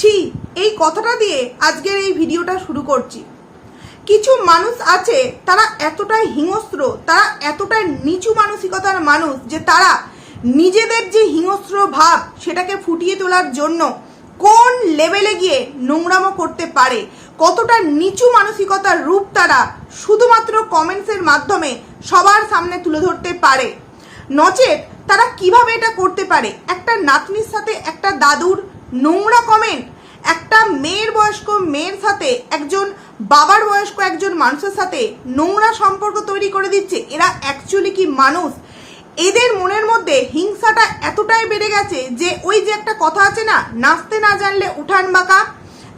ছি, এই কথাটা দিয়ে আজকের এই ভিডিওটা শুরু করছি। কিছু মানুষ আছে, তারা এতটাই হিংস্র, তারা এতটাই নিচু মানসিকতার মানুষ যে তারা নিজেদের যে হিংস্র ভাব সেটাকে ফুটিয়ে তোলার জন্য কোন লেভেলে গিয়ে নোংরামো করতে পারে, কতটা নিচু মানসিকতার রূপ তারা শুধুমাত্র কমেন্টসের মাধ্যমে সবার সামনে তুলে ধরতে পারে। নচেত তারা কীভাবে এটা করতে পারে? একটা নাতনির সাথে একটা দাদুর নোংরা কমেন্ট একটা মেয়ের বয়স্ক মেয়ের সাথে একজন বাবার বয়স্ক একজন মানুষের সাথে নোংরা সম্পর্ক তৈরি করে দিচ্ছে। এরা অ্যাকচুয়ালি কি মানুষ? এদের মনের মধ্যে হিংসাটা এতটাই বেড়ে গেছে যে ওই যে একটা কথা আছে না, নাচতে না জানলে উঠান বাঁকা,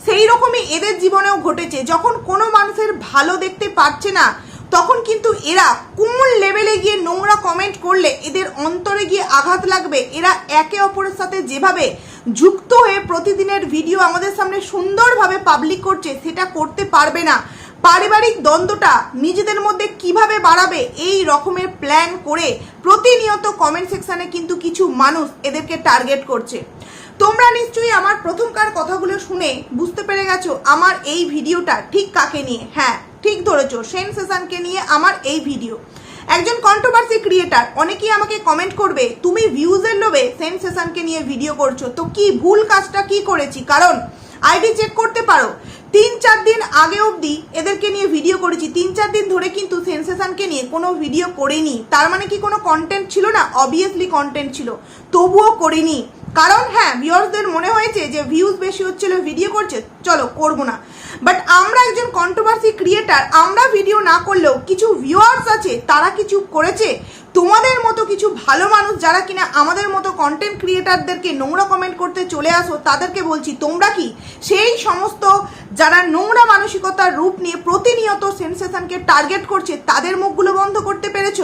সেই রকমই এদের জীবনেও ঘটেছে। যখন কোনো মানুষের ভালো দেখতে পাচ্ছে না, তখন কিন্তু এরা কোন লেভেলে গিয়ে নোংরা কমেন্ট করলে এদের অন্তরে গিয়ে আঘাত লাগবে? এরা একে অপরের সাথে যেভাবে যুক্ত হয়ে প্রতিদিনের ভিডিও আমাদের সামনে সুন্দরভাবে পাবলিক করছে, সেটা করতে পারবে না। পারিবারিক দ্বন্দ্বটা নিজেদের মধ্যে কীভাবে বাড়াবে, এই রকমের প্ল্যান করে প্রতিনিয়ত কমেন্ট সেকশানে কিন্তু কিছু মানুষ এদেরকে টার্গেট করছে। তোমরা নিশ্চয়ই আমার প্রথমকার কথাগুলো শুনে বুঝতে পেরে গেছো আমার এই ভিডিওটা ঠিক কাকে নিয়ে? হ্যাঁ ঠিক ধরেছো সেনসেশনকে নিয়ে আমার এই ভিডিও একজন কন্ট্রোভার্সি ক্রিয়েটার অনেকেই আমাকে কমেন্ট করবে, তুমি ভিউজের লোভে সেনসেশনকে নিয়ে ভিডিও করছ, তো কি ভুল কাজটা কি করেছি? কারণ আইডি চেক করতে পারো, তিন চার দিন আগে অবধি এদেরকে নিয়ে ভিডিও করেছি, তিন চার দিন ধরে কিন্তু সেন্সেশনকে নিয়ে কোনো ভিডিও করিনি। তার মানে কি কোনো কন্টেন্ট ছিল না? অবভিয়াসলি কন্টেন্ট ছিল। তবুও করিনি। কারণ হ্যাঁ ভিউয়ার্সদের মনে হয়েছে যে ভিউজ বেশি হচ্ছিল ভিডিও করছে, চলো করব না। বাট আমরা একজন কন্ট্রোভার্সি ক্রিয়েটার আমরা ভিডিও না করলেও কিছু ভিউয়ার্স আছে, তারা কিছু করেছে। তোমাদের মতো কিছু ভালো মানুষ যারা কিনা আমাদের মতো কন্টেন্ট ক্রিয়েটারদেরকে নোংরা কমেন্ট করতে চলে আসো, তাদেরকে বলছি, তোমরা কি সেই সমস্ত যারা নোংরা মানসিকতার রূপ নিয়ে প্রতিনিয়ত সেন্সেশনকে টার্গেট করছে, তাদের মুখগুলো বন্ধ করতে পেরেছ?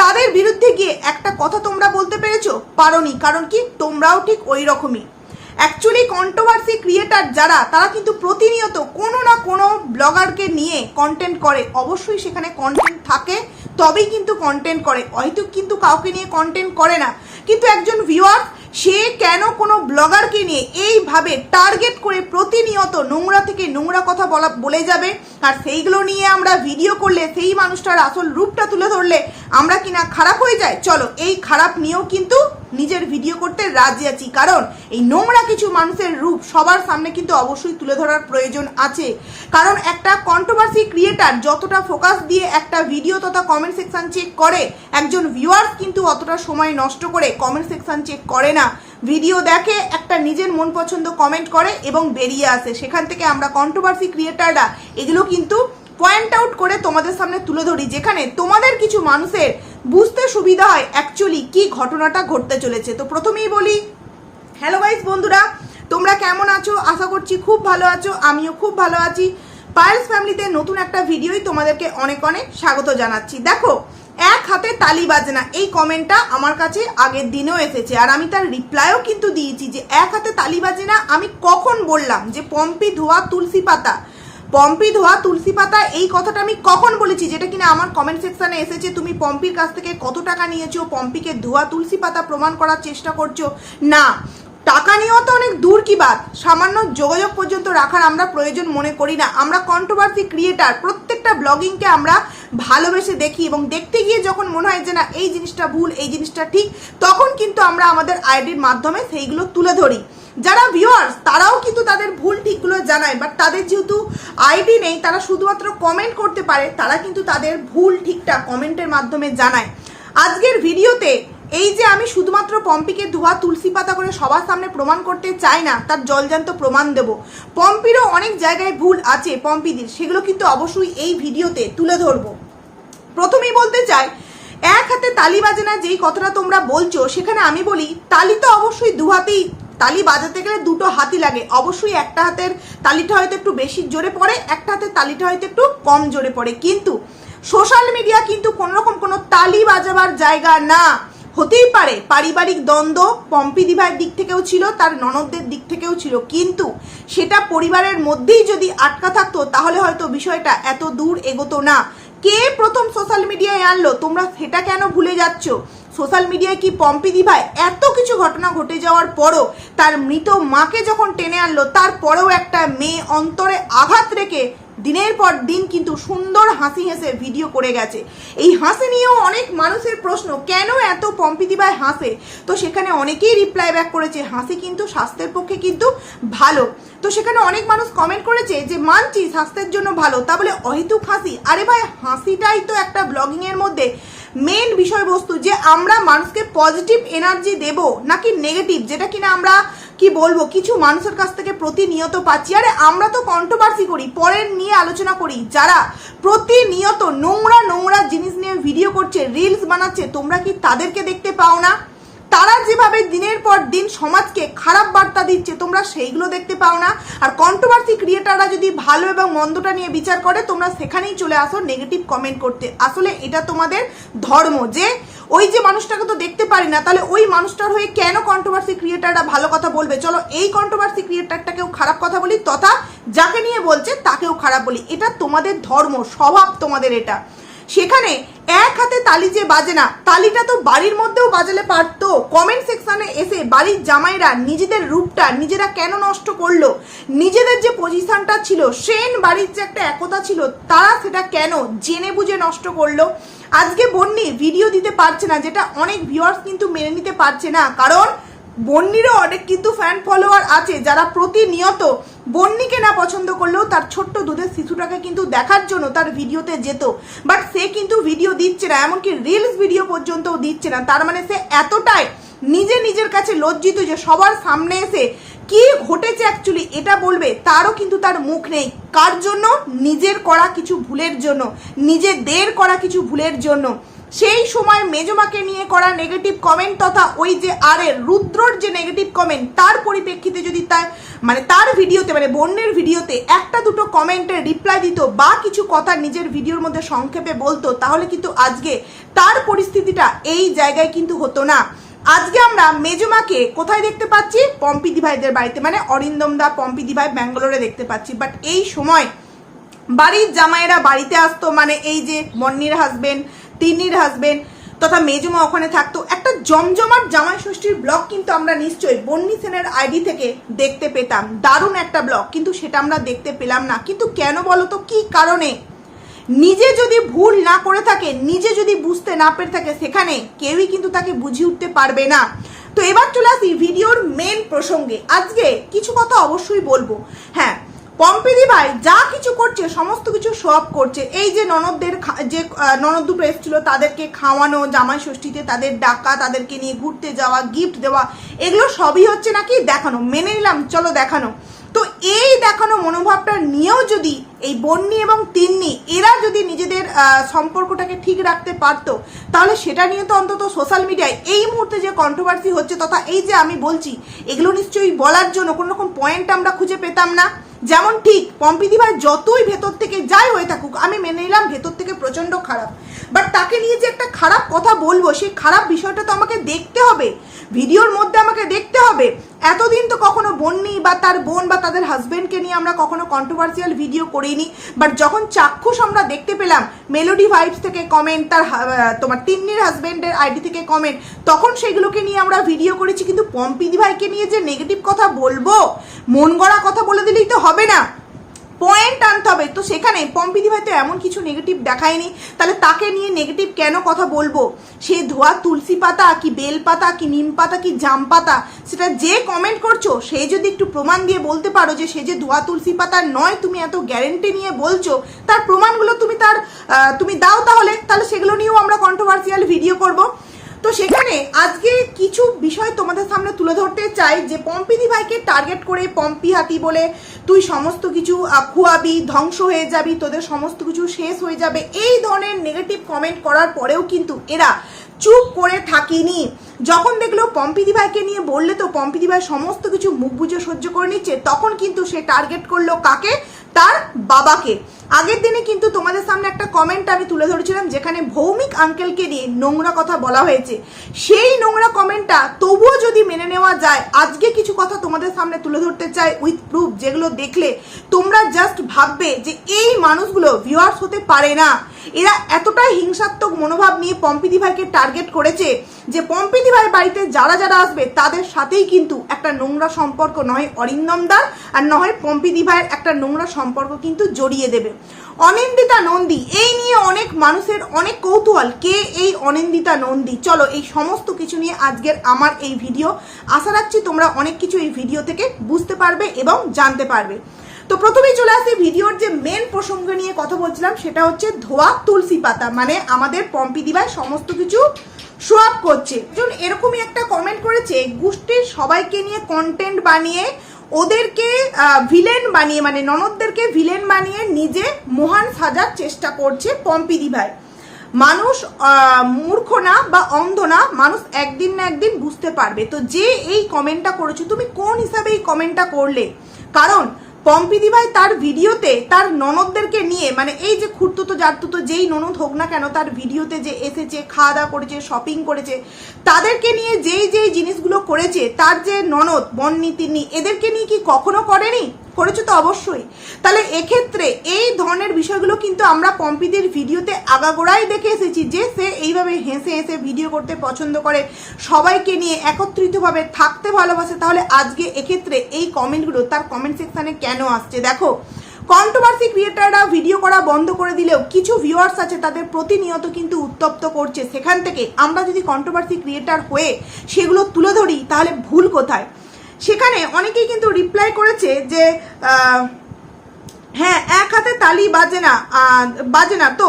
তাদের বিরুদ্ধে গিয়ে একটা কথা তোমরা বলতে পেরেছ? পারোনি, কারণ কি? তোমরাও ঠিক ওই রকমই অ্যাকচুয়ালি কন্ট্রোভার্সি ক্রিয়েটার যারা, তারা কিন্তু প্রতিনিয়ত কোনো না কোনো ব্লগারকে নিয়ে কন্টেন্ট করে। অবশ্যই সেখানে কন্টেন্ট থাকে। তবেই কিন্তু কন্টেন্ট করে। হয়তো কিন্তু কাউকে নিয়ে কন্টেন্ট করে না। কিন্তু একজন ভিউয়ার সে কেন কোনো ব্লগারকে নিয়ে এইভাবে টার্গেট করে প্রতিনিয়ত নোংরা থেকে নোংরা কথা বলা, বলে যাবে? আর সেইগুলো নিয়ে আমরা ভিডিও করলে, সেই মানুষটার আসল রূপটা তুলে ধরলে আমরা কিনা খারাপ হয়ে যায় চলো, এই খারাপ নিয়েও কিন্তু নিজের ভিডিও করতে রাজি আছি। কারণ এই নোংরা কিছু মানুষের রূপ সবার সামনে কিন্তু অবশ্যই তুলে ধরার প্রয়োজন আছে। কারণ একটা কন্ট্রোভার্সি ক্রিয়েটার যতটা ফোকাস দিয়ে একটা ভিডিও তথা কমেন্ট সেকশন চেক করে, একজন ভিউয়ার্স কিন্তু অতটা সময় নষ্ট করে কমেন্ট সেকশন চেক করে না। ভিডিও দেখে একটা নিজের মন পছন্দ কমেন্ট করে এবং বেরিয়ে আসে। সেখান থেকে আমরা কন্ট্রোভার্সি ক্রিয়েটাররা এগুলো কিন্তু পয়েন্ট আউট করে তোমাদের সামনে তুলে ধরি। যেখানে তোমাদের কিছু মানুষের বুঝতে সুবিধা হয় অ্যাকচুয়ালি কি ঘটনাটা ঘটতে চলেছে? তো প্রথমেই বলি হ্যালো গাইস বন্ধুরা, তোমরা কেমন আছো? আশা করছি খুব ভালো আছো, আমিও খুব ভালো আছি। পায়েলস ফ্যামিলিতে নতুন একটা ভিডিওই তোমাদেরকে অনেক অনেক স্বাগত জানাচ্ছি। দেখো, এক হাতে তালি বাজে না এই কমেন্টটা আমার কাছে আগের দিনেও এসেছে, আর আমি তার রিপ্লাইও কিন্তু দিয়েছি যে, এক হাতে তালি বাজে না আমি কখন বললাম যে, পম্পি ধোয়া তুলসী পাতা। পম্পি ধোয়া তুলসী পাতা, এই কথাটা আমি কখন বলেছি? যেটা কিনা আমার কমেন্ট সেকশনে এসেছে, তুমি পম্পির কাছ থেকে কত টাকা নিয়েছো? পম্পিকে ধোয়া তুলসী পাতা প্রমাণ করার চেষ্টা করছ? না। টাকা নিয়েও তো অনেক দূর কি বাদ সামান্য যোগাযোগ পর্যন্ত রাখার আমরা প্রয়োজন মনে করি না। আমরা কন্ট্রোভার্সি ক্রিয়েটার প্রত্যেকটা ব্লগিংকে আমরা ভালোবেসে দেখি এবং দেখতে গিয়ে যখন মনে হয় যে না, এই জিনিসটা ভুল, এই জিনিসটা ঠিক, তখন কিন্তু আমরা আমাদের আইডির মাধ্যমে সেইগুলো তুলে ধরি। যারা ভিউয়ার্স তারাও কিন্তু তাদের ভুল ঠিকগুলো জানায় বাট তাদের যেহেতু আইডি নেই, তারা শুধুমাত্র কমেন্ট করতে পারে, তারা কিন্তু তাদের ভুল ঠিকটা কমেন্টের মাধ্যমে জানায়। আজকের ভিডিওতে এই যে আমি শুধুমাত্র পম্পিকে ধোয়া, তুলসী পাতা করে সবার সামনে প্রমাণ করতে চাই না, তার জলজান্ত প্রমাণ দেব। পম্পিরও অনেক জায়গায় ভুল আছে পম্পিদির, সেগুলো কিন্তু অবশ্যই এই ভিডিওতে তুলে ধরবো। প্রথমেই বলতে চাই, এক হাতে তালি বাজে না যেই কথাটা তোমরা বলছো, সেখানে আমি বলি, তালি তো অবশ্যই দু হাতেই তালি বাজাতে গেলে দুটো হাতি লাগে। অবশ্যই একটা হাতের তালিটা হয়তো একটু বেশি জোরে পড়ে, একটা হাতের তালিটা হয়তো একটু কম জোরে পড়ে। কিন্তু সোশ্যাল মিডিয়া কিন্তু কোনোরকম কোনো তালি বাজাবার জায়গা না। হতেই পারে, পারিবারিক দ্বন্দ্ব পম্পি দিভাইয়ের দিক থেকেও ছিল, তার ননদদের দিক থেকেও ছিল। কিন্তু সেটা পরিবারের মধ্যেই যদি আটকা থাকতো, তাহলে হয়তো বিষয়টা এত দূর এগোতো না। কে প্রথম সোশ্যাল মিডিয়ায় আনলো? তোমরা সেটা কেন ভুলে যাচ্ছ? সোশ্যাল মিডিয়ায় কি পম্পিদি ভাই এত কিছু ঘটনা ঘটে যাওয়ার পরও তার মৃত মাকে যখন টেনে আনলো, তারপরেও একটা মেয়ে অন্তরে আঘাত রেখে দিনের পর দিন কিন্তু সুন্দর হাসি হেসে ভিডিও করে গেছে। এই হাসি নিয়েও অনেক মানুষের প্রশ্ন, কেন এত পম্পিদি ভাই হাসে? তো সেখানে অনেকেই রিপ্লাই ব্যাক করেছে, হাসি কিন্তু স্বাস্থ্যের পক্ষে কিন্তু ভালো। তো সেখানে অনেক মানুষ কমেন্ট করেছে যে, মানছি স্বাস্থ্যের জন্য ভালো। তা বলে অহেতুক হাসি। আরে ভাই, হাসিটাই তো একটা ব্লগিংয়ের মধ্যে। মেন বিষয়বস্তু যে আমরা মানুষকে পজিটিভ এনার্জি দেব নাকি নেগেটিভ যেটা কিনা আমরা কি বলব, কিছু মানুষের কাছ থেকে প্রতিনিয়ত পাচ্ছি। আরে, আমরা তো কন্ট্রোভার্সি করি, পরের নিয়ে আলোচনা করি। যারা প্রতিনিয়ত নোংরা নোংরা জিনিস নিয়ে ভিডিও করছে রিলস বানাচ্ছে, তোমরা কি তাদেরকে দেখতে পাও না? দিনের পর দিন সমাজকে খারাপ বার্তা দিচ্ছে, তোমরা সেইগুলো দেখতে পাও না। আর কন্ট্রোভার্সি ক্রিয়েটাররা যদি ভালো এবং মন্দটা নিয়ে বিচার করে, তোমরা সেখানেই চলে আসো নেগেটিভ কমেন্ট করতে। আসলে এটা তোমাদের ধর্ম যে ওই যে মানুষটাকে তো দেখতে পারি না, তাহলে ওই মানুষটার হয়ে কেন কন্ট্রোভার্সি ক্রিয়েটাররা ভালো কথা বলবে? চলো, এই কন্ট্রোভার্সি ক্রিয়েটারটাকেও খারাপ কথা বলি, তথা যাকে নিয়ে বলছে তাকেও খারাপ বলি। এটা তোমাদের ধর্ম, স্বভাব তোমাদের এটা। সেখানে এক হাতে তালি যে বাজে না, তালিটা তো বাড়ির মধ্যেও বাজালে পারতো। কমেন্ট সেকশনে এসে বাড়ির জামাইরা নিজেদের রূপটা নিজেরা কেন নষ্ট করল? নিজেদের যে পজিশনটা ছিল, সেন বাড়ির যে একটা একতা ছিল, তারা সেটা কেন জেনে বুঝে নষ্ট করল? আজকে বন্যি ভিডিও দিতে পারছে না, যেটা অনেক ভিউয়ার্স কিন্তু মেনে নিতে পারছে না। কারণ বন্নিরও অনেক কিন্তু ফ্যান ফলোয়ার আছে, যারা প্রতিনিয়ত বন্নিকে না পছন্দ করলেও তার ছোট্ট দুধের শিশুটাকে কিন্তু দেখার জন্য তার ভিডিওতে যেত। বাট সে কিন্তু ভিডিও দিচ্ছে না, এমনকি রিলস ভিডিও পর্যন্তও দিচ্ছে না। তার মানে সে এতটাই নিজে নিজের কাছে লজ্জিত যে সবার সামনে এসে কি ঘটেছে অ্যাকচুয়ালি এটা বলবে, তারও কিন্তু তার মুখ নেই। কার জন্য? নিজের করা কিছু ভুলের জন্য, নিজেদের করা কিছু ভুলের জন্য। সেই সময় মেজমাকে নিয়ে করা নেগেটিভ কমেন্ট তথা ওই যে আরের রুদ্রর যে নেগেটিভ কমেন্ট তার পরিপ্রেক্ষিতে যদি তার মানে তার ভিডিওতে মানে বন্যের ভিডিওতে একটা দুটো কমেন্টের রিপ্লাই দিত বা কিছু কথা নিজের ভিডিওর মধ্যে সংক্ষেপে বলতো, তাহলে কিন্তু আজকে তার পরিস্থিতিটা এই জায়গায় কিন্তু হতো না। আজকে আমরা মেজমাকে কোথায় দেখতে পাচ্ছি? পম্পিদি ভাইদের বাড়িতে মানে অরিন্দম দা পম্পিদি ভাই ব্যাঙ্গালোরে দেখতে পাচ্ছি। বাট এই সময় বাড়ির জামাইয়েরা বাড়িতে আসতো মানে এই যে মন্নির হাজবেন্ড তিন্নির হাজবেন্ড তথা মেজমা ওখানে থাকতো। একটা জমজমাট জামাই ষষ্ঠীর ব্লগ কিন্তু আমরা নিশ্চয়ই বন্নি সেনের আইডি থেকে দেখতে পেতাম। দারুণ একটা ব্লগ, কিন্তু সেটা আমরা দেখতে পেলাম না। কিন্তু কেন বলো তো কি কারণে? নিজে যদি ভুল না করে থাকে, নিজে যদি বুঝতে না পেরে থাকে, সেখানে কেউই কিন্তু তাকে বুঝিয়ে উঠতে পারবে না। তো এবার চলে আসি ভিডিওর মেন প্রসঙ্গে। আজকে কিছু কথা অবশ্যই বলব। হ্যাঁ পম্পিদি ভাই যা কিছু করছে, সমস্ত কিছু সব করছে। এই যে ননদদের যে ননদ দুটো এসেছিল, তাদেরকে খাওয়ানো, জামাই ষষ্ঠীতে তাদের ডাকা, তাদেরকে নিয়ে ঘুরতে যাওয়া গিফট দেওয়া, এগুলো সবই হচ্ছে নাকি দেখানো। মেনে নিলাম, চলো দেখানো। তো এই দেখানো মনোভাবটা নিয়েও যদি এই বন্নি এবং তিন্নি, এরা যদি নিজেদের সম্পর্কটাকে ঠিক রাখতে পারতো, তাহলে সেটা নিয়ে তো অন্তত সোশ্যাল মিডিয়ায় এই মুহূর্তে যে কন্ট্রোভার্সি হচ্ছে তথা এই যে আমি বলছি, এগুলো নিশ্চয়ই বলার জন্য কোনো রকম পয়েন্ট আমরা খুঁজে পেতাম না। যেমন ঠিক পম্পিদি ভাই যতই ভেতর থেকে যাই হয়ে থাকুক, আমি মেনে নিলাম ভেতর থেকে প্রচণ্ড খারাপ। বাট তাকে নিয়ে যে একটা খারাপ কথা বলব সেই খারাপ বিষয়টা তো আমাকে দেখতে হবে। ভিডিওর মধ্যে আমাকে দেখতে হবে। এতদিন তো কখনো বন্নি বা তার বোন বা তাদের হাজব্যান্ডকে নিয়ে আমরা কখনো কন্ট্রোভার্সিয়াল ভিডিও করিনি। বাট যখন চাক্ষুষ আমরা দেখতে পেলাম মেলোডি ভাইবস থেকে কমেন্ট তার তোমার তিন্নির হাজবেন্ডের আইডি থেকে কমেন্ট তখন সেগুলোকে নিয়ে আমরা ভিডিও করেছি। কিন্তু পম্পিদি ভাইকে নিয়ে যে নেগেটিভ কথা বলব, মন গড়া কথা বলে দিলেই তো হবে না। পয়েন্ট আনতে হবে। তো সেখানে পম্পিদি ভাই তো এমন কিছু নেগেটিভ দেখায়নি। তাহলে তাকে নিয়ে নেগেটিভ কেন কথা বলব? সে ধোয়া, তুলসী পাতা, কি বেল পাতা, কি নিম পাতা, কি জাম পাতা, সেটা যে কমেন্ট করছ, সে যদি একটু প্রমাণ দিয়ে বলতে পারো যে সে যে ধোয়া, তুলসী পাতা নয়, তুমি এত গ্যারেন্টি নিয়ে বলছো, তার প্রমাণগুলো তুমি তার তুমি দাও তাহলে। তাহলে সেগুলো নিয়েও আমরা কন্ট্রোভার্সিয়াল ভিডিও করব। তো সেখানে আজকে কিছু বিষয় তোমাদের সামনে তুলে ধরতে চাই যে পম্পিদি ভাইকে টার্গেট করে পম্পি হাতি বলে তুই সমস্ত কিছু খুয়াবি, ধ্বংস হয়ে যাবি, তোদের সমস্ত কিছু শেষ হয়ে যাবে, এই ধরনের নেগেটিভ কমেন্ট করার পরেও কিন্তু এরা চুপ করে থাকিনি। যখন দেখল পম্পিদি ভাইকে নিয়ে বললে তো পম্পিদি ভাই সমস্ত কিছু মুখ বুঝে সহ্য করে নিচ্ছে, তখন কিন্তু সে টার্গেট করল কাকে? তার বাবাকে। আগের দিনে কিন্তু তোমাদের সামনে একটা কমেন্ট আমি তুলে ধরেছিলাম, যেখানে ভৌমিক আঙ্কেলকে নিয়ে নোংরা কথা বলা হয়েছে। সেই নোংরা কমেন্টটা তবুও যদি মেনে নেওয়া যায়, আজকে কিছু কথা তোমাদের সামনে তুলে ধরতে চাই উইথ প্রুফ যেগুলো দেখলে তোমরা জাস্ট ভাববে যে এই মানুষগুলো ভিউয়ার্স হতে পারে না। এরা এতটাই হিংসাত্মক মনোভাব নিয়ে পম্পিদি ভাইকে টার্গেট করেছে যে পম্পিদি ভাই বাড়িতে যারা যারা আসবে, তাদের সাথেই কিন্তু একটা নোংরা সম্পর্ক নয় অরিন্দম দার, আর নয় পম্পিদি ভাইয়ের একটা নোংরা সম্পর্ক কিন্তু জড়িয়ে দেবে। অনিন্দিতা নন্দী, এই নিয়ে অনেক মানুষের অনেক কৌতূহল। কে এই অনিন্দিতা নন্দী? চলো এই সমস্ত কিছু নিয়ে আজকের আমার এই ভিডিও। আশা রাখছি তোমরা অনেক কিছু এই ভিডিও থেকে বুঝতে পারবে এবং জানতে পারবে। তো প্রথমেই চলে আসি ভিডিওর যে মেন প্রসঙ্গ নিয়ে কথা বলছিলাম, সেটা হচ্ছে ধোয়া তুলসী পাতা। মানে আমাদের পম্পি দিবাই সমস্ত কিছু সোয়াপ করছে। একজন এরকমই একটা কমেন্ট করেছে, গোষ্ঠীর সবাইকে নিয়ে কন্টেন্ট বানিয়ে, ওদেরকে ভিলেন বানিয়ে মানে ননদদেরকে ভিলেন বানিয়ে নিজে মহান সাজার চেষ্টা করছে পম্পি দিভাই। মানুষ মূর্খ না বা অন্ধ না, মানুষ একদিন না একদিন বুঝতে পারবে। তো যে এই কমেন্টটা করেছ, তুমি কোন হিসাবে এই কমেন্টটা করলে? কারণ পম্পিদি ভাই তার ভিডিওতে তার ননদদেরকে নিয়ে মানে এই যে খুঁড়তুতো জারতুতো যেই ননদ হোক না কেন, তার ভিডিওতে যে এসেছে খাওয়া দাওয়া করেছে শপিং করেছে, তাদেরকে নিয়ে যেই যেই জিনিসগুলো করেছে, তার যে ননদ বন্নি তিনি এদেরকে নিয়ে কি কখনো করেনি? করেছে তো অবশ্যই। তাহলে এক্ষেত্রে এই ধরনের বিষয়গুলো কিন্তু আমরা পম্পিদের ভিডিওতে আগাগোড়াই দেখে এসেছি যে সে এইভাবে হেসে হেসে ভিডিও করতে পছন্দ করে, সবাইকে নিয়ে একত্রিতভাবে থাকতে ভালোবাসে। তাহলে আজকে এক্ষেত্রে এই কমেন্টগুলো তার কমেন্ট সেকশানে কেন আসছে? দেখো কন্ট্রোভার্সি ক্রিয়েটাররা ভিডিও করা বন্ধ করে দিলেও কিছু ভিউয়ার্স আছে তাদের প্রতিনিয়ত কিন্তু উত্তপ্ত করছে। সেখান থেকে আমরা যদি কন্ট্রোভার্সি ক্রিয়েটার হয়ে সেগুলো তুলে ধরি, তাহলে ভুল কোথায়? সেখানে অনেকেই কিন্তু রিপ্লাই করেছে যে হ্যাঁ এক হাতে তালি বাজে না বাজে না। তো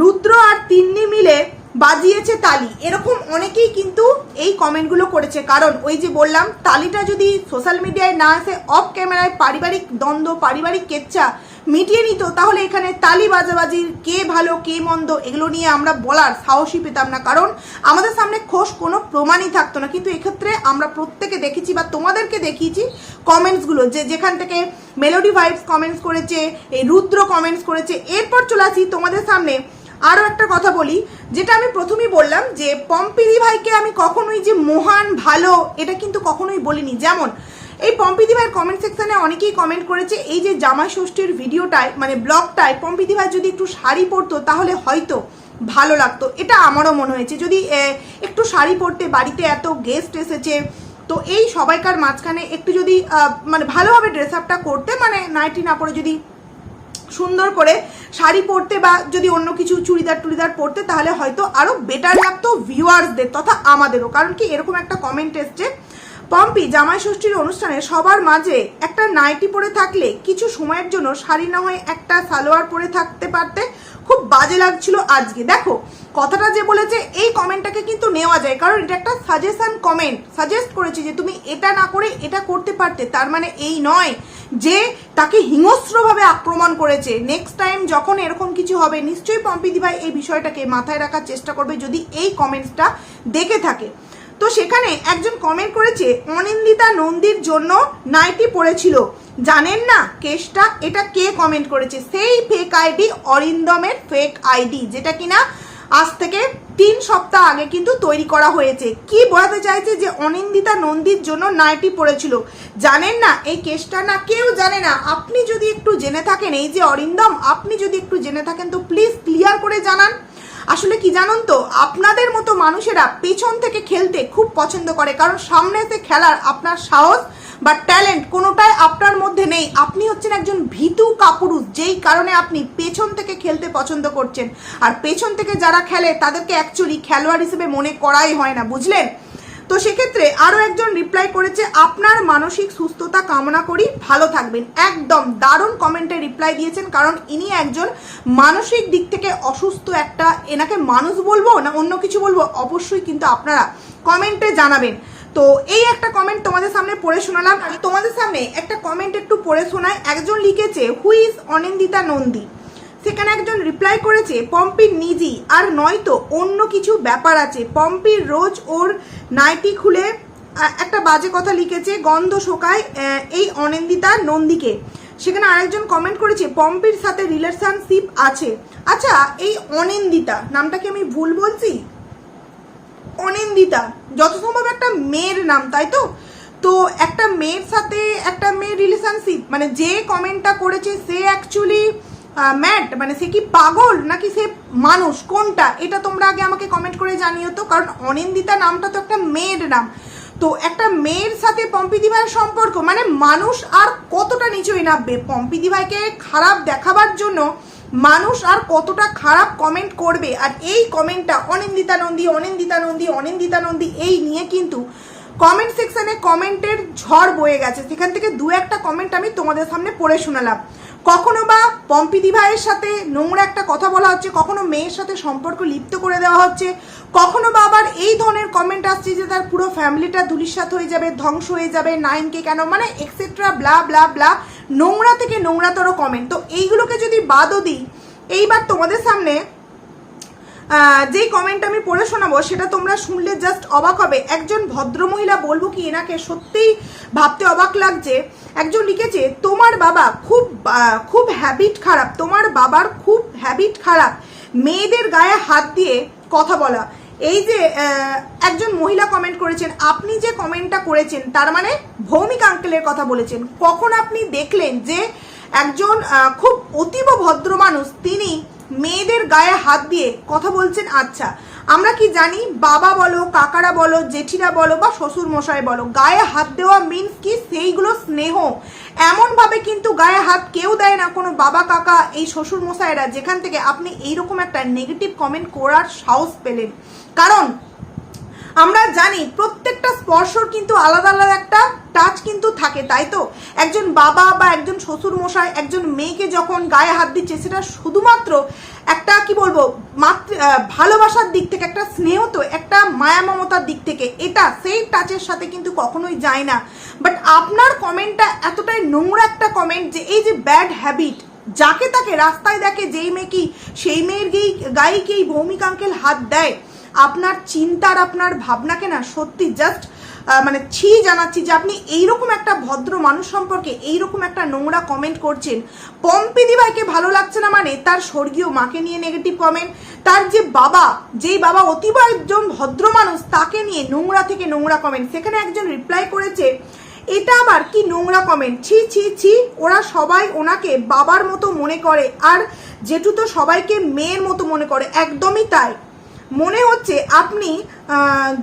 রুদ্র আর তিন্নি মিলে বাজিয়েছে তালি। এরকম অনেকেই কিন্তু এই কমেন্টগুলো করেছে। কারণ ওই যে বললাম, তালিটা যদি সোশ্যাল মিডিয়ায় না আসে অফ ক্যামেরায় পারিবারিক দ্বন্দ্ব, পারিবারিক কেচ্ছা মিটিয়ে নিত, তাহলে এখানে তালি বাজাবাজির কে ভালো, কে মন্দ, এগুলো নিয়ে আমরা বলার সাহসই পেতাম না। কারণ আমাদের সামনে খোশ কোনো প্রমাণই থাকতো না। কিন্তু এক্ষেত্রে আমরা প্রত্যেকে দেখেছি বা তোমাদেরকে দেখিয়েছি কমেন্টসগুলো যে যেখান থেকে মেলোডি ভাইবস কমেন্টস করেছে, এই রুদ্র কমেন্টস করেছে। এরপর চলে আসি তোমাদের সামনে আরও একটা কথা বলি, যেটা আমি প্রথমেই বললাম যে পম্পিদি ভাইকে আমি কখনোই যে মহান ভালো এটা কিন্তু কখনোই বলিনি। যেমন এই পম্পিদি ভাইয়ের কমেন্ট সেকশনে অনেকেই কমেন্ট করেছে, এই যে জামাই ষষ্ঠীর ভিডিওটায় মানে ব্লগটায় পম্পিদি ভাই যদি একটু শাড়ি পরতো, তাহলে হয়তো ভালো লাগতো। এটা আমারও মনে হয়েছে। যদি একটু শাড়ি পরতে বাড়িতে এত গেস্ট এসেছে, তো এই সবাইকার মাঝখানে একটু যদি মানে ভালোভাবে ড্রেস আপটা করতে মানে নাইটি না পরে যদি সুন্দর করে শাড়ি পরতে বা যদি অন্য কিছু চুড়িদার টুড়িদার পরতে, তাহলে হয়তো আরও বেটার লাগতো ভিউয়ার্সদের তথা আমাদেরও। কারণ কি, এরকম একটা কমেন্ট এসছে পম্পি জামাই ষষ্ঠীর অনুষ্ঠানে সবার মাঝে একটা নাইটি পরে থাকলে কিছু সময়ের জন্য শাড়ি না হয় একটা সালোয়ার পরে থাকতে পারতে খুব বাজে লাগছিল আজকে। দেখো, কথাটা যে বলেছে এই কমেন্টটাকে কিন্তু নেওয়া যায়, কারণ এটা একটা সাজেশন কমেন্ট সাজেস্ট করেছে যে তুমি এটা না করে এটা করতে পারতে, তার মানে এই নয় যে তাকে হিংস্রভাবে আক্রমণ করেছে। নেক্সট টাইম যখন এরকম কিছু হবে, নিশ্চয়ই পম্পিদি ভাই এই বিষয়টাকে মাথায় রাখার চেষ্টা করবে যদি এই কমেন্টসটা দেখে থাকে। তো সেখানে একজন কমেন্ট করেছে, অনিন্দিতা নন্দীর জন্য নাইটি পড়েছিল জানেন না কেসটা, এটা কে কমেন্ট করেছে? সেই ফেক আইডি অরিন্দমের ফেক আইডি যেটা কিনা আজ থেকে তিন সপ্তাহ আগে কিন্তু তৈরি করা হয়েছে। কি বোঝাতে চাইছে যে অনিন্দিতা নন্দীর জন্য নাইটি পড়েছিল জানেন না, এই কেসটা না কেউ জানে না। আপনি যদি একটু জেনে থাকেন, এই যে অরিন্দম, আপনি যদি একটু জেনে থাকেন, তো প্লিজ ক্লিয়ার করে জানান। আসলে কি জানুন তো, আপনাদের মতো মানুষেরা পেছন থেকে খেলতে খুব পছন্দ করে, কারণ সামনে এসে খেলার আপনার সাহস বা ট্যালেন্ট কোনোটাই আপনার মধ্যে নেই। আপনি হচ্ছেন একজন ভীতু কাপুরুষ, যেই কারণে আপনি পেছন থেকে খেলতে পছন্দ করছেন। আর পেছন থেকে যারা খেলে, তাদেরকে অ্যাকচুয়ালি খেলোয়াড় হিসেবে মনে করাই হয় না, বুঝলেন? তো সেক্ষেত্রে আরও একজন রিপ্লাই করেছে, আপনার মানসিক সুস্থতা কামনা করি, ভালো থাকবেন। একদম দারুণ কমেন্টে রিপ্লাই দিয়েছেন, কারণ ইনি একজন মানসিক দিক থেকে অসুস্থ একটা, এনাকে মানুষ বলব না অন্য কিছু বলব, অবশ্যই কিন্তু আপনারা কমেন্টে জানাবেন। তো এই একটা কমেন্ট তোমাদের সামনে পড়ে শোনালাম। তোমাদের সামনে একটা কমেন্ট একটু পড়ে শোনায়। একজন লিখেছে হু ইজ অনিন্দিতা নন্দী? সেখানে একজন রিপ্লাই করেছে, পম্পির নিজই। আর নয়তো অন্য কিছু ব্যাপার আছে। পম্পির রোজ ওর নাইটি খুলে একটা বাজে কথা লিখেছে, গন্ধ শোকায় এই অনিন্দিতা নন্দীকে। সেখানে আরেকজন কমেন্ট করেছে, পম্পির সাথে রিলেশনশিপ আছে। আচ্ছা এই অনিন্দিতা, নামটা কি আমি ভুল বলছি? অনিন্দিতা, যত সম্ভব একটা মেয়ের নাম, তাই তো? তো একটা মেয়ের সাথে একটা মেয়ের রিলেশনশিপ মানে যে কমেন্টটা করেছে, সে অ্যাকচুয়ালি ম্যাড মানে সে কি পাগল নাকি সে মানুষ? কোনটা? এটা তোমরা আগে আমাকে কমেন্ট করে জানিও তো, কারণ অনিন্দিতা নামটা তো একটা মেয়ের নাম। তো একটা মেয়ের সাথে পম্পিদি ভাইয়ের সম্পর্ক মানে মানুষ আর কতটা নিচুই নামবে? পম্পিদি ভাইকে খারাপ দেখাবার জন্য মানুষ আর কতটা খারাপ কমেন্ট করবে? আর এই কমেন্টটা অনিন্দিতা নন্দী অনিন্দিতা নন্দী অনিন্দিতা নন্দী, এই নিয়ে কিন্তু কমেন্ট সেকশনে কমেন্টের ঝড় বয়ে গেছে। সেখান থেকে দু একটা কমেন্ট আমি তোমাদের সামনে পড়ে শোনালাম। কখনো বা পম্পিদি ভাইয়ের সাথে নোংরা একটা কথা বলা হচ্ছে, কখনো মেয়ের সাথে সম্পর্ক লিপ্ত করে দেওয়া হচ্ছে, কখনো বা আবার এই ধরনের কমেন্ট আসছে যে তার পুরো ফ্যামিলিটা ধুলিস্বাত হয়ে যাবে, ধ্বংস হয়ে যাবে, নাইনকে কেন মানে এক্সেট্রা ব্লা ব্লা ব্লা নোংরা থেকে নোংরাতর কমেন্ট তো এইগুলোকে যদি বাদও দিই, এইবার তোমাদের সামনে যেই কমেন্ট আমি পড়ে শোনাবো, সেটা তোমরা শুনলে জাস্ট অবাক হবে। একজন ভদ্রমহিলা বলব কি এনাকে সত্যিই ভাবতে অবাক লাগছে। একজন লিখেছে, তোমার বাবা খুব খুব হ্যাবিট খারাপ। তোমার বাবার খুব হ্যাবিট খারাপ। মেয়েদের গায়ে হাত দিয়ে কথা বলা। এই যে একজন মহিলা কমেন্ট করেছেন, আপনি যে কমেন্টটা করেছেন, তার মানে ভৌমিক আঙ্কেলের কথা বলেছেন। কখন আপনি দেখলেন যে একজন খুব অতীব ভদ্র মানুষ, তিনি মেয়েদের গায়ে হাত দিয়ে কথা বলছেন আচ্ছা আমরা কি জানি বাবা বলো, কাকারা বলো, জেঠিরা বলো বা শ্বশুর মশাই বলো, গায়ে হাত দেওয়া মিনস কি সেইগুলো স্নেহ। এমনভাবে কিন্তু গায়ে হাত কেউ দেয় না, কোনো বাবা, কাকা, এই শ্বশুর মশাইরা যেখান থেকে আপনি এইরকম একটা নেগেটিভ কমেন্ট করার সাহস পেলেন। কারণ আমরা জানি প্রত্যেকটা স্পর্শর কিন্তু আলাদা আলাদা একটা টাচ কিন্তু থাকে, তাই তো? একজন বাবা বা একজন শ্বশুর মশাই একজন মেয়েকে যখন গায়ে হাত দিচ্ছে, সেটা শুধুমাত্র একটা, কি বলব, মাতৃ ভালোবাসার দিক থেকে, একটা স্নেহ তো, একটা মায়া মমতার দিক থেকে, এটা সেই টাচের সাথে কিন্তু কখনোই যায় না। বাট আপনার কমেন্টটা এতটাই নোংরা একটা কমেন্ট যে, এই যে ব্যাড হ্যাবিট যাকে তাকে রাস্তায় দেখে যেই মেয়ে কি সেই মেয়ের গেই গায়ে কি ভৌমিক আঙ্কেল হাত দেয়? আপনার চিন্তার, আপনার ভাবনাকে না সত্যি জাস্ট মানে ছি জানাচ্ছি যে আপনি এইরকম একটা ভদ্র মানুষ সম্পর্কে এইরকম একটা নোংরা কমেন্ট করছেন। পম্পিদি ভাইকে ভালো লাগছে না মানে তার স্বর্গীয় মাকে নিয়ে নেগেটিভ কমেন্ট তার যে বাবা, যেই বাবা অতীব একজন ভদ্র মানুষ, তাকে নিয়ে নোংরা থেকে নোংরা কমেন্ট সেখানে একজন রিপ্লাই করেছে, এটা আবার কি নোংরা কমেন্ট ছি ছি ছি, ওরা সবাই ওনাকে বাবার মতো মনে করে, আর জেঠু তো সবাইকে মেয়ের মতো মনে করে। একদমই তাই। মনে হচ্ছে আপনি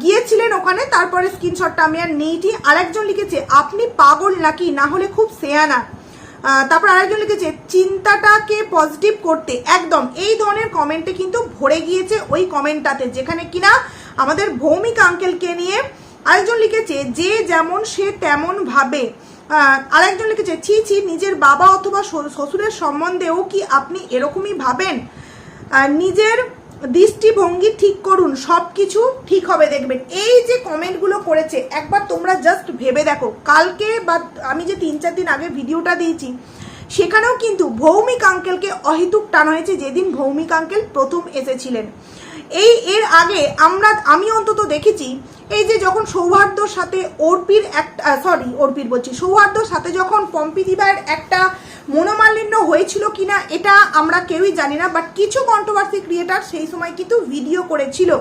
গিয়েছিলেন ওখানে, তারপরে স্ক্রিনশটটা আমি আর নেইটি। আরেকজন লিখেছে, আপনি পাগল নাকি? না হলে খুব সেয়ানা তারপর আরেকজন লিখেছে, চিন্তাটাকে পজিটিভ করতে। একদম, এই ধরনের কমেন্টে কিন্তু ভরে গিয়েছে ওই কমেন্টটাতে যেখানে কিনা আমাদের ভৌমিক আঙ্কেলকে নিয়ে আরেকজন লিখেছে, যে যেমন সে তেমন ভাবে। আরেকজন লিখেছে, ছি ছি, নিজের বাবা অথবা শ্বশুরের সম্বন্ধেও কি আপনি এরকমই ভাবেন? নিজের দৃষ্টিভঙ্গি ঠিক করুন সব কিছু ঠিক হবে দেখবেন। এই যে কমেন্টগুলো করেছে, একবার তোমরা জাস্ট ভেবে দেখো। কালকে বা আমি যে তিন চার দিন আগে ভিডিওটা দিয়েছি, সেখানেও কিন্তু ভৌমিক আঙ্কেলকে অহেতুক টানা হয়েছে যেদিন ভৌমিক আঙ্কেল প্রথম এসেছিলেন। এই এর আগে আমরা, আমি অন্তত দেখেছি এই যে যখন সৌহার্দ্যর সাথে অর্পির একটা সরি অর্পির বলছি, সৌহার্দ্যর সাথে যখন পম্পি দিবার একটা মনোমালিন্য হয়েছিল কিনা, এটা আমরা কেউই জানি না বাট কিছু কন্ট্রোভার্সি ক্রিয়েটার সেই সময় কিন্তু ভিডিও করেছিল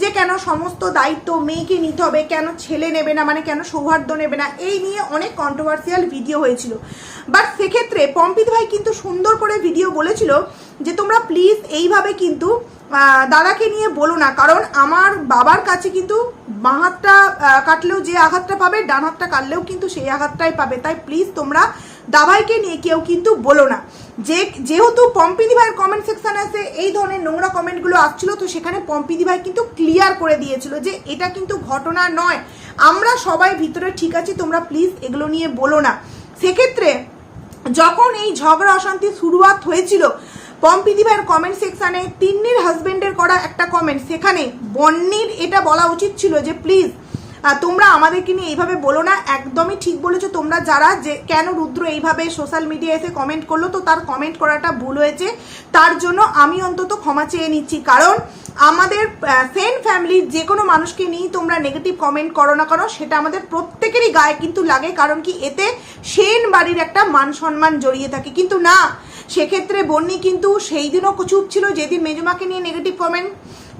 যে কেন সমস্ত দায়িত্ব মেয়েকে নিতে হবে, কেন ছেলে নেবে না মানে কেন সৌহার্দ্য নেবে না, এই নিয়ে অনেক কন্ট্রোভার্সিয়াল ভিডিও হয়েছিল। বাট সেক্ষেত্রে পম্পিত ভাই কিন্তু সুন্দর করে ভিডিও বলেছিল যে তোমরা প্লিজ এইভাবে কিন্তু দাদাকে নিয়ে বলো না, কারণ আমার বাবার কাছে কিন্তু বাঁ হাতটা কাটলেও যে আঘাতটা পাবে, ডান হাতটা কাটলেও কিন্তু সেই আঘাতটাই পাবে। তাই প্লিজ তোমরা দাবাইকে নিয়ে কেউ কিন্তু বলো না। যে, যেহেতু পম্পিদি ভাইয়ের কমেন্ট সেকশনে এসে এই ধরনের নোংরা কমেন্টগুলো আসছিল, তো সেখানে পম্পিদি ভাই কিন্তু ক্লিয়ার করে দিয়েছিল যে এটা কিন্তু ঘটনা নয়। আমরা সবাই ভিতরে ঠিক আছি, তোমরা প্লিজ এগুলো নিয়ে বলো না। সেক্ষেত্রে যখন এই ঝগড়া অশান্তি শুরুয়াত হয়েছিল পম্পিদি ভাইয়ের কমেন্ট সেকশানে তিন্নির হাজবেন্ডের করা একটা কমেন্ট সেখানে বন্নির এটা বলা উচিত ছিল যে প্লিজ তোমরা আমাদেরকে নিয়ে এইভাবে বলো না, একদমই ঠিক বলেছ তোমরা যারা যে কেন রুদ্র এইভাবে সোশ্যাল মিডিয়া এসে কমেন্ট করল, তো তার কমেন্ট করাটা ভুল হয়েছে। তার জন্য আমি অন্তত ক্ষমা চেয়ে নিচ্ছি। কারণ আমাদের সেন ফ্যামিলির যে কোনো মানুষকে নিয়েই তোমরা নেগেটিভ কমেন্ট করো না করো সেটা আমাদের প্রত্যেকেরই গায়ে কিন্তু লাগে। কারণ কি? এতে সেন বাড়ির একটা মান সম্মান জড়িয়ে থাকে। কিন্তু না, সেক্ষেত্রে বন্যি কিন্তু সেই দিনও চুপ ছিল, যেদিন মেজমাকে নিয়ে নেগেটিভ কমেন্ট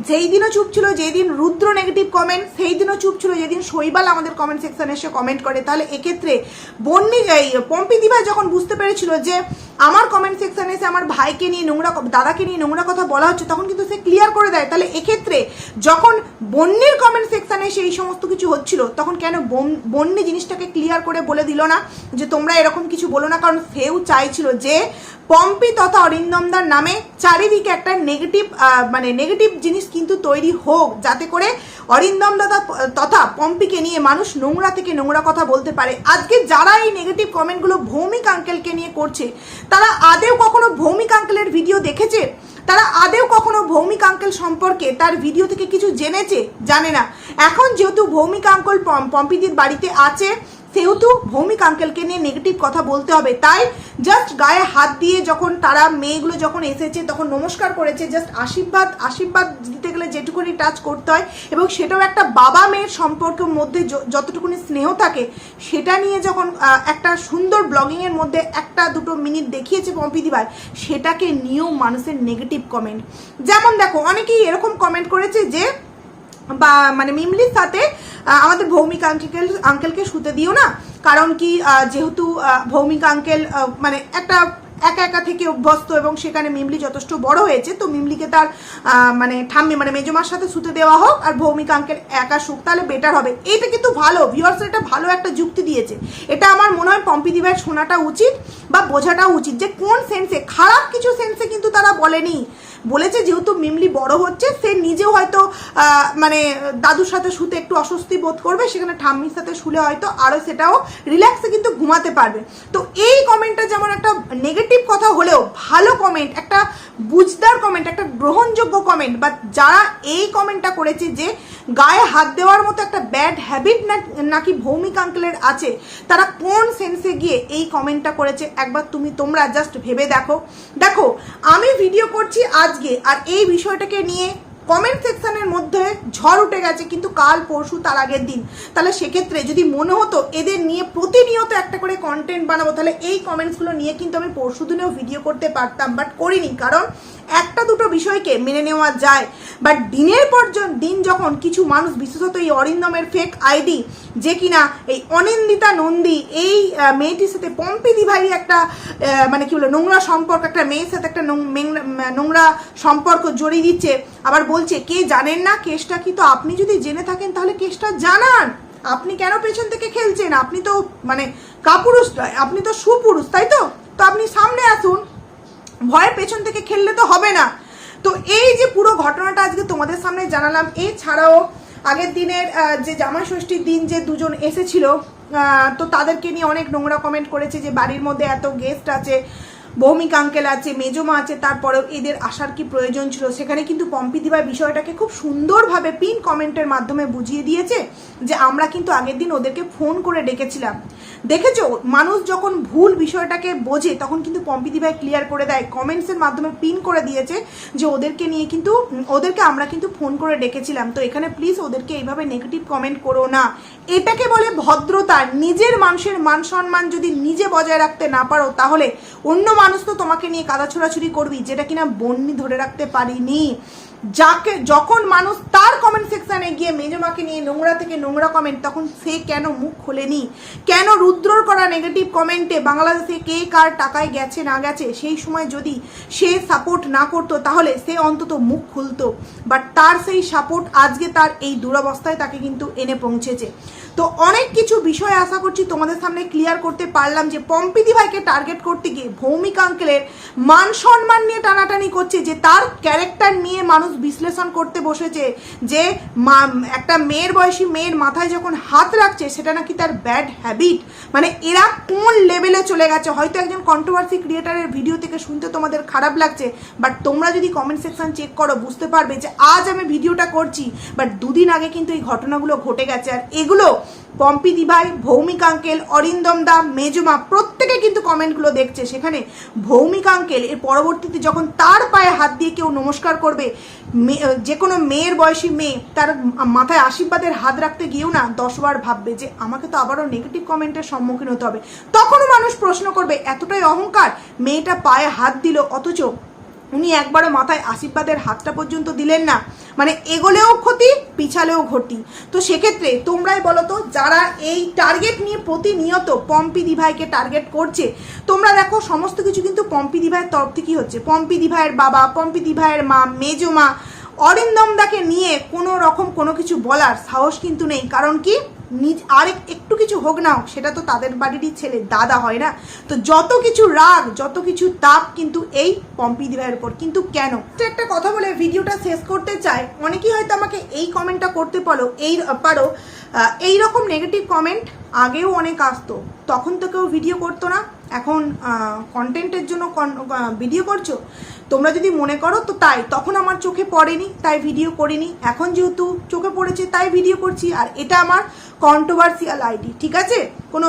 যেই দিনও চুপ ছিল যেদিন রুদ্র নেগেটিভ কমেন্ট সেই দিনও চুপ ছিল যেদিন শৈবাল আমাদের কমেন্ট সেকশনে এসে কমেন্ট করে। তাহলে এক্ষেত্রে বন্যি পম্পি দিভাই যখন বুঝতে পেরেছিল যে আমার কমেন্ট সেকশনে এসে আমার ভাইকে নিয়ে নোংরা দাদাকে নিয়ে নোংরা কথা বলা হচ্ছে, তখন কিন্তু সে ক্লিয়ার করে দেয়। তাহলে এক্ষেত্রে যখন বন্যির কমেন্ট সেকশানে এসে এই সমস্ত কিছু হচ্ছিল, তখন কেন বন- বন্যি জিনিসটাকে ক্লিয়ার করে বলে দিল না যে তোমরা এরকম কিছু বলো না? কারণ সেও চাইছিল যে পম্পি তথা অরিন্দমদার নামে চারিদিকে একটা নেগেটিভ মানে নেগেটিভ জিনিস কিন্তু তৈরি হোক, যাতে করে অরিন্দম দাদা তথা পম্পিকে নিয়ে মানুষ নোংরা থেকে নোংরা কথা বলতে পারে। আজকে যারা এই নেগেটিভ কমেন্টগুলো ভৌমিক আঙ্কেলকে নিয়ে করছে, তারা আদেও কখনো ভৌমিক আঙ্কেলের ভিডিও দেখেছে? তারা আদেও কখনো ভৌমিক আঙ্কেল সম্পর্কে তার ভিডিও থেকে কিছু জেনেছে? জানে না। এখন যেহেতু ভৌমিক আঙ্কেল পম- পম্পিদির বাড়িতে আছে সেহেতু ভৌমিক আঙ্কেলকে নিয়ে নেগেটিভ কথা বলতে হবে। তাই জাস্ট গায়ে হাত দিয়ে যখন তারা মেয়েগুলো যখন এসেছে, তখন নমস্কার করেছে জাস্ট আশীর্বাদ আশীর্বাদ দিতে গেলে যেটুকুনি টাচ করতে হয় এবং সেটাও একটা বাবা মেয়ের সম্পর্কের মধ্যে যতটুকুনি স্নেহ থাকে, সেটা নিয়ে যখন একটা সুন্দর ব্লগিংয়ের মধ্যে একটা দুটো মিনিট দেখিয়েছে পম্পিদি ভাই সেটাকে নিয়েও মানুষের নেগেটিভ কমেন্ট যেমন দেখো, অনেকেই এরকম কমেন্ট করেছে যে বা মানে মিমলির সাথে আমাদের ভৌমিক আঙ্কেল, আঙ্কেলকে শুতে দিও না। কারণ কি যেহেতু ভৌমিক আঙ্কেল মানে একটা একা একা থেকে অভ্যস্ত এবং সেখানে মিমলি যথেষ্ট বড় হয়েছে, তো মিমলিকে তার মানে ঠাম্মি মানে মেজমার সাথে শুতে দেওয়া হোক আর ভৌমিক আঙ্কেল একা শুক, তাহলে বেটার হবে। এইটা কিন্তু ভালো ভিউয়ার্স এটা ভালো একটা যুক্তি দিয়েছে। এটা আমার মনে হয় পম্পি দিভাইয়ের শোনাটা উচিত বা বোঝাটা উচিত যে কোন সেন্সে খারাপ কিছু সেন্সে কিন্তু তারা বলেনি। বলেছে, যেহেতু মিমলি বড় হচ্ছে, সে নিজেও হয়তো মানে দাদুর সাথে শুতে একটু অস্বস্তি বোধ করবে, সেখানে ঠাম্মির সাথে শুলে হয়তো আরও সেটাও রিল্যাক্সে কিন্তু ঘুমাতে পারবে। তো এই কমেন্টটা যেমন একটা নেগেটিভ কথা হলেও ভালো কমেন্ট একটা বুঝদার কমেন্ট একটা গ্রহণযোগ্য কমেন্ট বা যারা এই কমেন্টটা করেছে যে গায়ে হাত দেওয়ার মতো একটা ব্যাড হ্যাবিট নাকি ভৌমিক আঙ্কেলের আছে, তারা কোন সেন্সে গিয়ে এই কমেন্টটা করেছে? একবার তুমি তোমরা জাস্ট ভেবে দেখো। দেখো, আমি ভিডিও করছি আজকে। আর এই বিষয়টাকে নিয়ে কমেন্ট সেকশনের মধ্যে ঝড় উঠে গেছে, কিন্তু কাল পরশু তার আগের দিন। তাহলে সেক্ষেত্রে যদি মনে হতো এদের নিয়ে প্রতিনিয়ত একটা করে কন্টেন্ট বানাবো, তাহলে এই কমেন্টসগুলো নিয়ে কিন্তু আমি পরশু দিনেও ভিডিও করতে পারতাম বাট করিনি। কারণ একটা দুটো বিষয়কে মেনে নেওয়া যায়। বাট দিনের পর দিন যখন কিছু মানুষ, বিশেষত এই অরিন্দমের ফেক আইডি যে কিনা এই অনিন্দিতা নন্দী, এই মেয়েটির সাথে পম্পি দিভাই একটা মানে কি বলে, নোংরা সম্পর্ক, একটা মেয়ের সাথে একটা নোংরা সম্পর্ক জড়িয়ে দিচ্ছে। আবার বলছে, কে জানেন না কেসটা কি? তো আপনি যদি জেনে থাকেন, তাহলে কেসটা জানান। আপনি কেন পেছন থেকে খেলছেন? আপনি তো মানে কাপুরুষ আপনি তো সুপুরুষ, তাই তো? তো আপনি সামনে আসুন। ভয়ের পেছন থেকে খেললে তো হবে না। তো এই যে পুরো ঘটনাটা আজকে তোমাদের সামনে জানালাম, এছাড়াও আগের দিনের যে জামাই ষষ্ঠীর দিন যে দুজন এসেছিল তো তাদেরকে নিয়ে অনেক নোংরা কমেন্ট করেছে যে বাড়ির মধ্যে এত গেস্ট আছে, ভৌমিক আঙ্কেল আছে, মেজমা আছে, তারপরেও এদের আসার কি প্রয়োজন ছিল? সেখানে কিন্তু পম্পি দিবার বিষয়টাকে খুব সুন্দরভাবে পিন কমেন্টের মাধ্যমে বুঝিয়ে দিয়েছে যে আমরা কিন্তু আগের দিন ওদেরকে ফোন করে ডেকেছিলাম। দেখেছ? মানুষ যখন ভুল বিষয়টাকে বোঝে, তখন কিন্তু পম্পি দিভাই ক্লিয়ার করে দেয়। কমেন্টসের মাধ্যমে পিন করে দিয়েছে যে ওদেরকে নিয়ে কিন্তু, ওদেরকে আমরা কিন্তু ফোন করে ডেকেছিলাম। তো এখানে প্লিজ ওদেরকে এইভাবে নেগেটিভ কমেন্ট করো না। এটাকে বলে ভদ্রতা। নিজের মানুষের মান সম্মান যদি নিজে বজায় রাখতে না পারো, তাহলে অন্য মানুষ তো তোমাকে নিয়ে কাদা ছোড়াছুরি করবি যেটা কিনা বন্যি ধরে রাখতে পারিনি। যাকে, যখন মানুষ তার কমেন্ট সেকশানে গিয়ে মেজমাকে নিয়ে নোংরা থেকে নোংরা কমেন্ট তখন সে কেন মুখ খোলেনি? কেন রুদ্রর করা নেগেটিভ কমেন্টে বাংলাদেশে কে কার টাকায় গেছে, না গেছে, সেই সময় যদি সে সাপোর্ট না করতো, তাহলে সে অন্তত মুখ খুলতো। বাট তার সেই সাপোর্ট আজকে তার এই দুরবস্থায় তাকে কিন্তু এনে পৌঁছেছে। তো অনেক কিছু বিষয় আশা করছি তোমাদের সামনে ক্লিয়ার করতে পারলাম যে পম্পিদি ভাইকে টার্গেট করতে গিয়ে ভৌমিক আঙ্কেলের মান সম্মান নিয়ে টানাটানি করছে, যে তার ক্যারেক্টার নিয়ে মানুষ বিশ্লেষণ করতে বসেছে, যে একটা মেয়ের বয়সী মেয়ের মাথায় যখন হাত রাখছে, সেটা নাকি তার ব্যাড হ্যাবিট মানে এরা কোন লেভেলে চলে গেছে? হয়তো একজন কন্ট্রোভার্সি ক্রিয়েটারের ভিডিও থেকে শুনতে তোমাদের খারাপ লাগছে বাট তোমরা যদি কমেন্ট সেকশন চেক করো, বুঝতে পারবে যে আজ আমি ভিডিওটা করছি বাট দুদিন আগে কিন্তু এই ঘটনাগুলো ঘটে গেছে। আর এগুলো পম্পি দিভাই, ভৌমিক আঙ্কেল, অরিন্দম দা মেজমা, প্রত্যেকে কিন্তু কমেন্টগুলো দেখছে। সেখানে ভৌমিক আঙ্কেল এর পরবর্তীতে যখন তার পায়ে হাত দিয়ে কেউ নমস্কার করবে যে কোনো মেয়ের বয়সী মেয়ে তার মাথায় আশীর্বাদের হাত রাখতে গিয়েও না দশবার ভাববে যে আমাকে তো আবারও নেগেটিভ কমেন্টের সম্মুখীন হতে হবে। তখনও মানুষ প্রশ্ন করবে, এতটাই অহংকার? মেয়েটা পায়ে হাত দিল, অথচ উনি একবারও মাথায় আশীর্বাদের হাতটা পর্যন্ত দিলেন না। মানে এগোলেও ক্ষতি, পিছালেও ঘটি। তো সেক্ষেত্রে তোমরাই বলো তো, যারা এই টার্গেট নিয়ে প্রতিনিয়ত পম্পি দিভাইকে টার্গেট করছে, তোমরা দেখো সমস্ত কিছু কিন্তু পম্পি দিভাইয়ের তরফ থেকেই হচ্ছে। পম্পি দিভাইয়ের বাবা পম্পি দিভাইয়ের মা, মেজো মা অরিন্দমদাকে নিয়ে কোনো রকম কোনো কিছু বলার সাহস কিন্তু নেই। কারণ কি? নিজ আরেক একটু কিছু হোক না হোক, সেটা তো তাদের বাড়িরই ছেলে, দাদা হয় না। তো যত কিছু রাগ, যত কিছু তাপ কিন্তু এই পম্পি দিভাইয়ের উপর। কিন্তু কেন? একটা কথা বলে ভিডিওটা শেষ করতে চাই। অনেকেই হয়তো আমাকে এই কমেন্টটা করতে পারো, এই পারো। এই রকম নেগেটিভ কমেন্ট আগেও অনেক আসতো। তখন তো কেউ ভিডিও করতো না। এখন কন্টেন্টের জন্য ভিডিও করছ? তোমরা যদি মনে করো, তো তাই। তখন আমার চোখে পড়েনি, তাই ভিডিও করিনি। এখন যেহেতু চোখে পড়েছে, তাই ভিডিও করছি। আর এটা আমার কন্ট্রোভার্সিয়াল আইডি ঠিক আছে? কোনো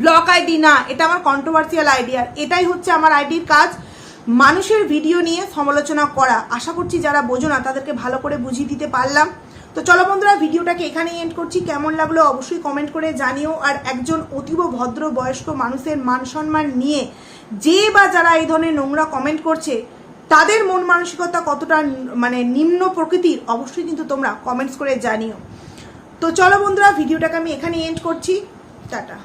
ব্লক আইডি না, এটা আমার কন্ট্রোভার্সিয়াল আইডি আর এটাই হচ্ছে আমার আইডির কাজ, মানুষের ভিডিও নিয়ে সমালোচনা করা। আশা করছি যারা বোঝো না, তাদেরকে ভালো করে বুঝিয়ে দিতে পারলাম। তো চলো বন্ধুরা, ভিডিওটাকে এখানেই এন্ড করছি। কেমন লাগল অবশ্যই কমেন্ট করে জানিও। আর একজন অতীব ভদ্র বয়স্ক মানুষের মান সম্মান নিয়ে যে বা যারা এই ধরনের নোংরা কমেন্ট করছে, তাদের মন মানসিকতা কতটা মানে নিম্ন প্রকৃতির অবশ্যই কিন্তু তোমরা কমেন্টস করে জানিও। তো চলো বন্ধুরা, ভিডিওটাকে আমি এখানে এন্ড করছি। টাটা।